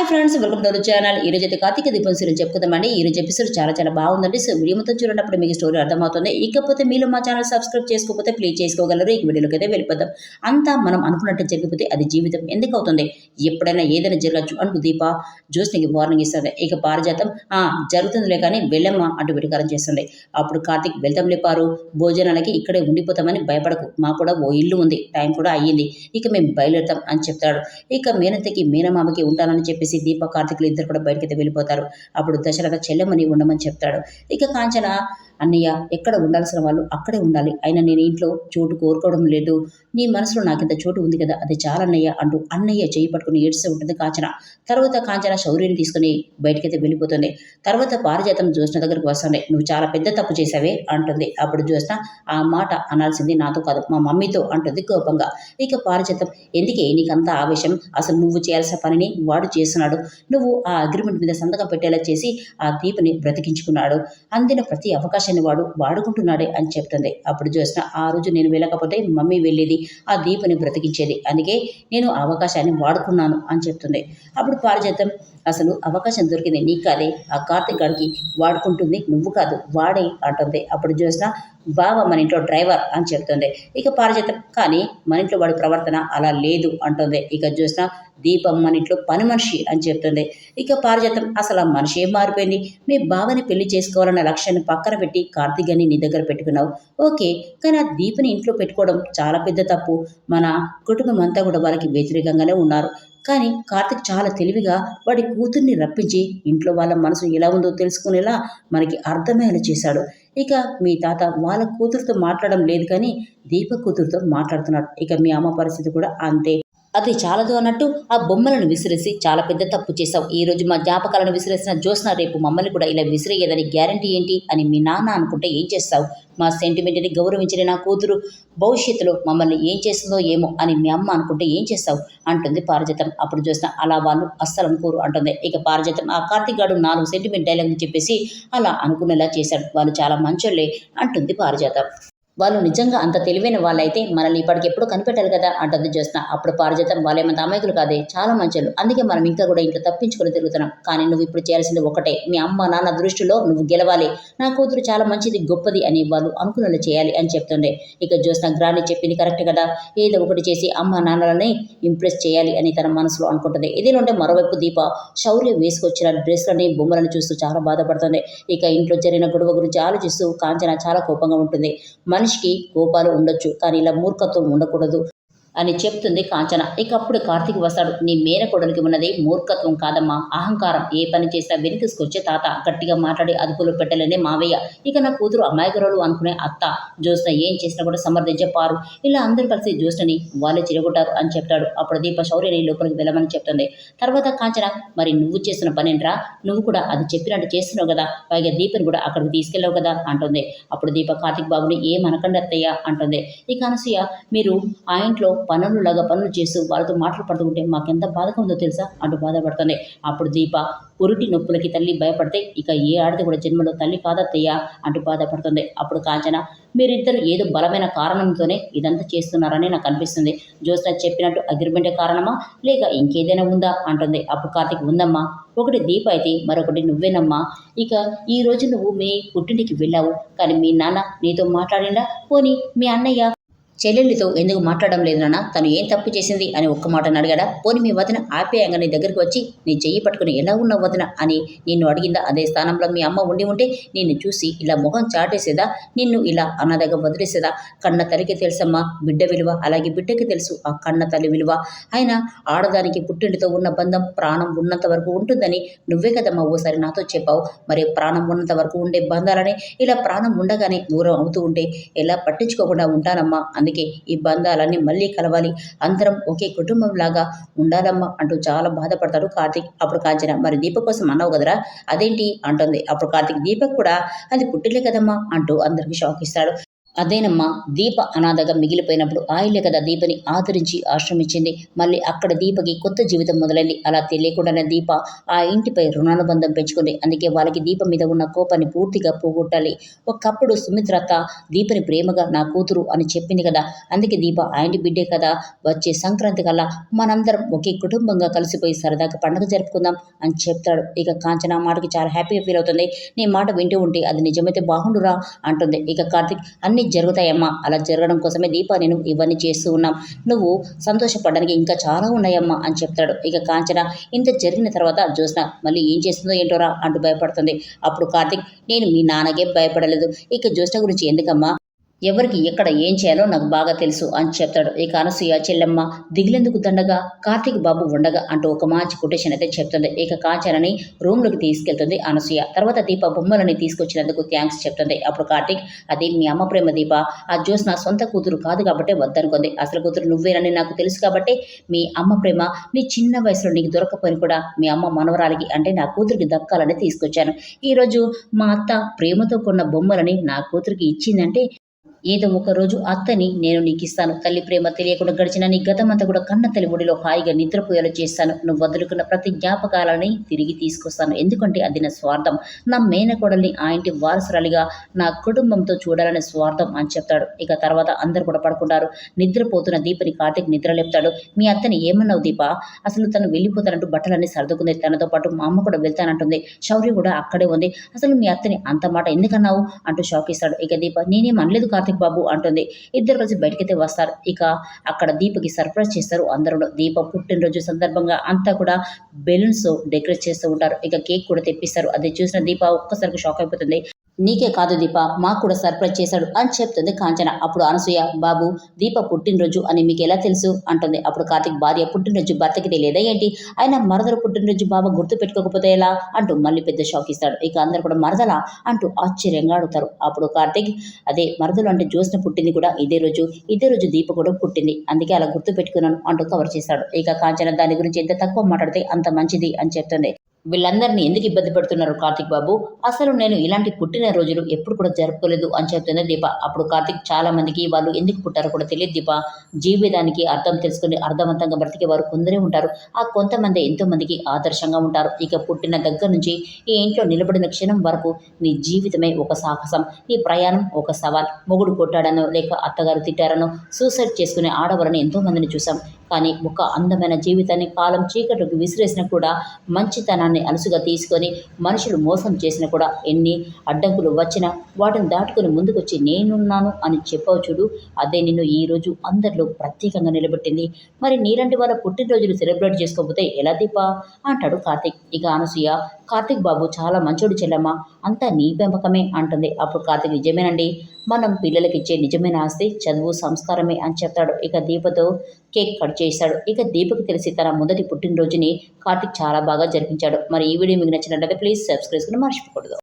Hi friends welcome to channel. ఈ రోజు అయితే కార్తీక దీపం సీరియల్ చెప్పుకుందామండి ఈ రోజు ఎపిసోడ్ చాలా చాలా బాగుందండి. సో వీడియో మొత్తం చూడనప్పుడు మీకు స్టోరీ అర్థమవుతుంది. ఇకపోతే మీరు మా ఛానల్ సబ్స్క్రైబ్ చేసుకోకపోతే ప్లీజ్ చేసుకోగలరు. ఈ వీడియోలోకి అయితే వెళ్ళిపోతాం అంతా మనం అనుకున్నట్టు జరిగిపోతే అది జీవితం ఎందుకు అవుతుంది? ఎప్పుడైనా ఏదైనా జరగచ్చు అంటూ దీప జ్యోత్స్నికి వార్నింగ్ ఇస్తుంది. ఇక పారిజాతం ఆ జరుగుతుందిలే కానీ వెళ్ళమ్మా అంటూ వెటికారం చేస్తుంది. అప్పుడు కార్తీక్ వెళ్తాం లేపారు భోజనాలకి ఇక్కడే ఉండిపోతామని భయపడకు. మా కూడా ఓ ఇల్లు ఉంది. టైం కూడా అయ్యింది. ఇక మేము బయలుదేరుతాం అని చెప్తాడు. ఇక మేనతకి మేనమామకి ఉంటానని చెప్పేసి దీప కార్తికులు ఇద్దరు కూడా బయటకైతే వెళ్ళిపోతారు. అప్పుడు దశరథ చెల్లెమని ఉండమని చెప్తాడు. ఇక కాంచన అన్నయ్య ఎక్కడ ఉండాల్సిన వాళ్ళు అక్కడే ఉండాలి. అయినా నేను ఇంట్లో చోటు కోరుకోవడం లేదు. నీ మనసులో నాకింత చోటు ఉంది కదా అది చాలన్నయ్య అంటూ అన్నయ్య చేయి పట్టుకుని ఏడుస్తూ ఉంటుంది కాంచన. తర్వాత కాంచన శౌర్యని తీసుకుని బయటకైతే వెళ్ళిపోతుంది. తర్వాత పారిజాతం జ్యోత్స్న దగ్గరకు వస్తుంది. నువ్వు చాలా పెద్ద తప్పు చేసావే అంటుంది. అప్పుడు జ్యోత్స్న ఆ మాట అనాల్సింది నాతో కాదు మా మమ్మీతో అంటుంది కోపంగా. ఇక పారిజాతం ఎందుకే నీకంత ఆవేశం? అసలు నువ్వు చేయాల్సిన పనిని వాడు చేస్తున్నాడు. నువ్వు ఆ అగ్రిమెంట్ మీద సంతకం పెట్టేలా చేసి ఆ దీపని బ్రతికించుకున్నాడు. అందిన ప్రతి అవకాశాన్ని వాడు వాడుకుంటున్నాడే అని చెప్తుంది. అప్పుడు జ్యోత్స్న ఆ రోజు నేను వెళ్ళకపోతే మమ్మీ వెళ్ళేది ఆ దీపని బ్రతికించేది. అందుకే నేను ఆ అవకాశాన్ని వాడుకున్నాను అని చెప్తుంది. అప్పుడు పారిజాతం అసలు అవకాశం దొరికింది నీకు కాదే. ఆ కార్తీక్ గారికి వాడుకుంటుంది నువ్వు కాదు వాడే అంటుంది. అప్పుడు చూసిన బావ మన ఇంట్లో డ్రైవర్ అని చెప్తుంది ఇక పారిజాతం కానీ మన ఇంట్లో వాడి ప్రవర్తన అలా లేదు అంటుంది ఇక చూసిన దీపం మన ఇంట్లో పని మనిషి అని చెప్తుంది ఇక పారిజాతం అసలు ఆ మనిషి ఏం మారిపోయింది? మీ బావని పెళ్ళి చేసుకోవాలన్న లక్ష్యాన్ని పక్కన పెట్టి కార్తీక్ అని నీ దగ్గర పెట్టుకున్నావు. ఓకే కానీ ఆ దీపని ఇంట్లో పెట్టుకోవడం చాలా పెద్ద తప్పు. మన కుటుంబం అంతా కూడా వాళ్ళకి వ్యతిరేకంగానే ఉన్నారు. కానీ కార్తిక్ చాలా తెలివిగా వాడి కూతుర్ని రప్పించి ఇంట్లో వాళ్ళ మనసు ఎలా ఉందో తెలుసుకునేలా మనకి అర్థమయ్యేలా చేశాడు. ఇక మీ తాత వాళ్ళ కూతురుతో మాట్లాడడం లేదు కానీ దీప కూతురుతో మాట్లాడుతున్నాడు ఇక మీ అమ్మ పరిస్థితి కూడా అంతే. అది చాలదు అన్నట్టు ఆ బొమ్మలను విసిరేసి చాలా పెద్ద తప్పు చేశావు. ఈ రోజు మా జ్ఞాపకాలను విసిరేసిన జ్యోత్స్న రేపు మమ్మల్ని కూడా ఇలా విసిరేయదని గ్యారంటీ ఏంటి అని మీ నాన్న అనుకుంటే ఏం చేస్తావు? మా సెంటిమెంట్ని గౌరవించిన నా కూతురు భవిష్యత్తులో మమ్మల్ని ఏం చేస్తుందో ఏమో అని మీ అమ్మ అనుకుంటే ఏం చేస్తావు? అంటుంది పారిజాతం. అప్పుడు చూసిన అలా వాళ్ళు అస్సలు అనుకోరు అంటుంది. ఇక పారిజాతం ఆ కార్తీక్ గారు నాలుగు సెంటిమెంట్ డైలాగ్ చెప్పేసి అలా అనుకునేలా చేశాడు. వాళ్ళు చాలా మంచోళ్ళే అంటుంది పారిజాతం. వాళ్ళు నిజంగా అంత తెలివైన వాళ్ళైతే మనల్ని ఇప్పటికెప్పుడు కనిపెట్టాలి కదా అంటుంది జ్యోత్స్న. అప్పుడు పారిజాతం వాళ్ళేమంత అమాయకులు కాదే చాలా మంచోళ్ళు. అందుకే మనం ఇంకా కూడా ఇంట్లో తప్పించుకొని తిరుగుతున్నాం. కానీ నువ్వు ఇప్పుడు చేయాల్సింది ఒకటే. మీ అమ్మ నాన్న దృష్టిలో నువ్వు గెలవాలి. నా కూతురు చాలా మంచిది గొప్పది అని వాళ్ళు అనుకున్న చేయాలి అని చెప్తుండే. ఇక జ్యోత్స్న గ్రాని చెప్పింది కరెక్ట్ కదా. ఏదో ఒకటి చేసి అమ్మ నాన్నలని ఇంప్రెస్ చేయాలి అని తన మనసులో అనుకుంటుంది. ఇదేనంటే మరోవైపు దీప శౌర్య వేసుకొచ్చిన డ్రెస్లని బొమ్మలను చూస్తూ చాలా బాధపడుతుంది. ఇక ఇంట్లో జరిగిన గొడవ గురించి ఆలోచిస్తూ కాంచన చాలా కోపంగా ఉంటుంది. మనిషి మనిషికి కోపాలు ఉండొచ్చు. కానీ ఇలా మూర్ఖత్వం ఉండకూడదు. అని చెప్తుంది కాంచన. ఇక అప్పుడు కార్తీక్ వస్తాడు. నీ మేనకోడలికి ఉన్నది మూర్ఖత్వం కాదమ్మా. అహంకారం. ఏ పని చేసినా వెనుకసుకొచ్చే తాత. గట్టిగా మాట్లాడి అదుపులో పెట్టలేనే మావయ్య. ఇక నా కూతురు అమాయకురాలు అనుకునే అత్త. జ్యోత్స్న ఏం చేసినా కూడా సమర్థించే పారు ఇలా అందరూ కలిసి జ్యోత్స్నని వాళ్ళే చిరగొట్టారు అని చెప్తాడు. అప్పుడు దీప శౌర్యని లోపలికి వెళ్ళమని చెప్తుంది. తర్వాత కాంచన మరి నువ్వు చేసిన పనేంట్రా? నువ్వు కూడా అది చెప్పినట్టు చేస్తున్నావు కదా. పైగా దీపని కూడా అక్కడికి తీసుకెళ్ళావు కదా అంటుంది. అప్పుడు దీప కార్తీక్ బాబుని ఏమనకండి అత్తయ్య అంటుంది. ఇక అనసూయ మీరు ఆ ఇంట్లో పనులు లాగా పనులు చేస్తూ వాళ్ళతో మాటలు పడుతుంటే మాకెంత బాధగా ఉందో తెలుసా? అంటూ బాధపడుతుంది. అప్పుడు దీప పురుటి నొప్పులకి తల్లి భయపడితే ఇక ఏ ఆడది కూడా జన్మలో తల్లి కాదత్తయ్య? అంటూ బాధపడుతుంది. అప్పుడు కాంచన మీరిద్దరు ఏదో బలమైన కారణంతోనే ఇదంతా చేస్తున్నారని నాకు అనిపిస్తుంది. జ్యోత్స్న చెప్పినట్టు అగ్రిమెంటే కారణమా? లేక ఇంకేదైనా ఉందా? అంటుంది. అప్పుడు కార్తీక్ ఉందమ్మా. ఒకటి దీప అయితే మరొకటి నువ్వేనమ్మా. ఇక ఈ రోజు నువ్వు మీ పుట్టింటికి వెళ్ళావు. కానీ మీ నాన్న నీతో మాట్లాడిండా? పోనీ మీ అన్నయ్య చెల్లెళ్ళితో ఎందుకు మాట్లాడడం లేదు నాన్న? తను ఏం తప్పు చేసింది అని ఒక్క మాటను అడిగాడా? పోనీ మీ వదిన ఆప్యాయంగా నీ దగ్గరికి వచ్చి నీ చెయ్యి పట్టుకుని ఎలా ఉన్నావు వదిన? అని నిన్ను అడిగిందా? అదే స్థానంలో మీ అమ్మ ఉండి ఉంటే నిన్ను చూసి ఇలా ముఖం చాటేసేదా? నిన్ను ఇలా అన్నదగ్గ వదిలేసేదా? కన్న తల్లికి తెలుసమ్మా బిడ్డ విలువ అలాగే బిడ్డకి తెలుసు ఆ కన్న తల్లి విలువ. అయినా ఆడదానికి పుట్టింటితో ఉన్న బంధం ప్రాణం ఉన్నంత వరకు ఉంటుందని నువ్వే కదమ్మా ఓసారి నాతో చెప్పావు. మరి ప్రాణం ఉన్నంత వరకు ఉండే బంధాలని ఇలా ప్రాణం ఉండగానే దూరం అవుతూ ఉంటే ఎలా పట్టించుకోకుండా ఉంటానమ్మా? అందుకే ఈ బంధాలన్నీ మళ్ళీ కలవాలి. అందరం ఒకే కుటుంబం లాగా ఉండాలమ్మా అంటూ చాలా బాధపడతాడు కార్తీక్. అప్పుడు కాంచన మరి దీపక్ కోసం అన్నావు కదరా? అదేంటి? అంటుంది. అప్పుడు కార్తీక్ దీపక్ కూడా అది పుట్టిలే కదమ్మా అంటూ అందరికి షాక్ ఇస్తాడు. అదేనమ్మా దీప అనాథగా మిగిలిపోయినప్పుడు ఆయలే కదా దీపని ఆదరించి ఆశ్రమించింది. మళ్ళీ అక్కడ దీపకి కొత్త జీవితం మొదలైంది. అలా తెలియకుండానే దీప ఆ ఇంటిపై రుణానుబంధం పెంచుకుంది. అందుకే వాళ్ళకి దీప మీద ఉన్న కోపాన్ని పూర్తిగా పోగొట్టాలి. ఒకప్పుడు సుమిత్రత దీపని ప్రేమగా నా కూతురు అని చెప్పింది కదా. అందుకే దీప ఆ ఇంటి బిడ్డే కదా. వచ్చే సంక్రాంతి కల్లా మనందరం ఒకే కుటుంబంగా కలిసిపోయి సరదాగా పండుగ జరుపుకుందాం అని చెప్తాడు. ఇక కాంచన మాటకి చాలా హ్యాపీగా ఫీల్ అవుతుంది. నీ మాట వింటూ ఉంటే అది నిజమైతే బాగుండురా అంటుంది. ఇక కార్తిక్ అన్ని జరుగుతాయమ్మా. అలా జరగడం కోసమే దీప నేను ఇవన్నీ చేస్తూ ఉన్నాం. నువ్వు సంతోషపడడానికి ఇంకా చాలా ఉన్నాయమ్మా అని చెప్తాడు. ఇక కాంచన ఇంత జరిగిన తర్వాత జ్యోత్స్న మళ్ళీ ఏం చేస్తుందో ఏంటోరా అంటూ భయపడుతుంది. అప్పుడు కార్తిక్ నేను మీ నాన్నకే భయపడలేదు. ఇక జ్యోత్స్న గురించి ఎందుకమ్మా? ఎవరికి ఎక్కడ ఏం చేయాలో నాకు బాగా తెలుసు అని చెప్తాడు. ఇక అనసూయ చెల్లెమ్మ దిగులెందుకు దండగా కార్తీక్ బాబు ఉండగా అంటూ ఒక మంచి కొటేషన్ అయితే చెప్తుంది. ఇక కాంచనని రూమ్లోకి తీసుకెళ్తుంది అనసూయ. తర్వాత దీప బొమ్మలని తీసుకొచ్చినందుకు థ్యాంక్స్ చెప్తుంది. అప్పుడు కార్తీక్ అది మీ అమ్మ ప్రేమ దీప. ఆ జ్యోస్ నా సొంత కూతురు కాదు కాబట్టి వద్దనుకుంది. అసలు కూతురు నువ్వేనని నాకు తెలుసు కాబట్టి మీ అమ్మ ప్రేమ నీ చిన్న వయసులో నీకు దొరకపోయిన కూడా మీ అమ్మ మనవరాలికి అంటే నా కూతురికి దక్కాలని తీసుకొచ్చాను. ఈరోజు మా అత్త ప్రేమతో కొన్న బొమ్మలని నా కూతురికి ఇచ్చిందంటే ఏదో ఒక రోజు అత్తని నేను నీకు ఇస్తాను. తల్లి ప్రేమ తెలియకుండా గడిచిన నీ గతమంతా కూడా కన్న తల్లి ఒడిలో హాయిగా నిద్రపోయేలా చేస్తాను. నువ్వు వదులుకున్న ప్రతి జ్ఞాపకాలని తిరిగి తీసుకొస్తాను. ఎందుకంటే అది నా స్వార్థం. నా మేనకోడల్ని ఆ ఇంటి వారసురాలిగా నా కుటుంబంతో చూడాలనే స్వార్థం అని చెప్తాడు. ఇక తర్వాత అందరు కూడా పడుకుంటారు. నిద్రపోతున్న దీపని కార్తీక్ నిద్ర లేపుతాడు. మీ అత్తని ఏమన్నావు దీప? అసలు తను వెళ్ళిపోతానంటూ బట్టలన్నీ సర్దుకుంది. తనతో పాటు మా అమ్మ కూడా వెళ్తానంటుంది. శౌర్య కూడా అక్కడే ఉంది. అసలు మీ అత్తని అంత మాట ఎందుకన్నావు? అంటూ షాక్ ఇస్తాడు. ఇక దీప నేనేం అనలేదు కార్తీక్. బాబు అంటుంది. ఇద్దరు కలిసి బయటకైతే వస్తారు. ఇక అక్కడ దీపకి సర్ప్రైజ్ చేస్తారు. అందరూ దీప పుట్టినరోజు సందర్భంగా అంతా కూడా బెలూన్స్ డెకరేట్ చేస్తూ ఉంటారు. ఇక కేక్ కూడా తెప్పిస్తారు. అది చూసిన దీప ఒక్కసారికి షాక్ అయిపోతుంది. నీకే కాదు దీప మాకు కూడా సర్ప్రైజ్ చేశాడు అని చెప్తుంది కాంచన. అప్పుడు అనసూయ బాబు దీప పుట్టినరోజు అని మీకు ఎలా తెలుసు? అంటుంది. అప్పుడు కార్తిక్ భార్య పుట్టినరోజు భర్తకి తెలియదా ఏంటి? ఆయన మరదలు పుట్టినరోజు బాబా గుర్తు పెట్టుకోకపోతే ఎలా? అంటూ మళ్ళీ పెద్ద షాక్ ఇస్తాడు. ఇక అందరు కూడా మరదలా అంటూ ఆశ్చర్యంగా అడుగుతారు. అప్పుడు కార్తిక్ అదే మరదలు అంటే జ్యోత్స్న పుట్టింది కూడా ఇదే రోజు ఇదే రోజు దీప కూడా పుట్టింది. అందుకే అలా గుర్తు పెట్టుకున్నాను అంటూ కవర్ చేశాడు ఇక కాంచన దాని గురించి ఎంత తక్కువ మాట్లాడితే అంత మంచిది అని చెప్తుంది. వీళ్ళందరినీ ఎందుకు ఇబ్బంది పెడుతున్నారు కార్తిక్ బాబు? అసలు నేను ఇలాంటి పుట్టిన రోజులు ఎప్పుడు కూడా జరుపుకోలేదు అని చెప్తుంది దీప. అప్పుడు కార్తిక్ చాలా మందికి వాళ్ళు ఎందుకు పుట్టారో కూడా తెలియదు దీప. జీవితానికి అర్థం తెలుసుకుని అర్థవంతంగా బ్రతికే వారు కొందరే ఉంటారు. ఆ కొంతమంది ఎంతో మందికి ఆదర్శంగా ఉంటారు. ఇక పుట్టిన దగ్గర నుంచి ఈ ఇంట్లో నిలబడిన క్షణం వరకు నీ జీవితమే ఒక సాహసం నీ ప్రయాణం ఒక సవాల్. మొగుడు కొట్టాడనో లేక అత్తగారు తిట్టారనో సూసైడ్ చేసుకునే ఆడవారిని ఎంతో మందిని చూసాం కానీ ఒక అందమైన జీవితాన్ని కాలం చీకటికి విసిరేసినా కూడా మంచితనాన్ని అనసుగా తీసుకొని మనుషులు మోసం చేసినా కూడా ఎన్ని అడ్డంకులు వచ్చినా వాటిని దాటుకొని ముందుకొచ్చి నేనున్నాను అని చెప్పవు చూడు. అదే నిన్ను ఈరోజు అందరిలో ప్రత్యేకంగా నిలబెట్టింది. మరి నీలాంటి వాళ్ళ పుట్టినరోజులు సెలబ్రేట్ చేసుకోకపోతే ఎలా దీపా? అంటాడు కార్తిక్. ఇక అనసూయ కార్తీక్ బాబు చాలా మంచోడు చెల్లమ్మ. అంతా నీ పెంపకమే అంటుంది. అప్పుడు కార్తిక్ నిజమేనండి. మనం పిల్లలకి ఇచ్చే నిజమైన ఆస్తి చదువు సంస్కారమే అని చెప్తాడు. ఇక దీపతో కేక్ కట్ చేశాడు. ఇక దీపకి తెలిసి తన మొదటి పుట్టినరోజుని కార్తిక్ చాలా బాగా జరిపించాడు. మరి ఈ వీడియో మీకు నచ్చినట్లయితే ప్లీజ్ సబ్స్క్రైబ్ చేసుకుని మర్చిపోకూడదు.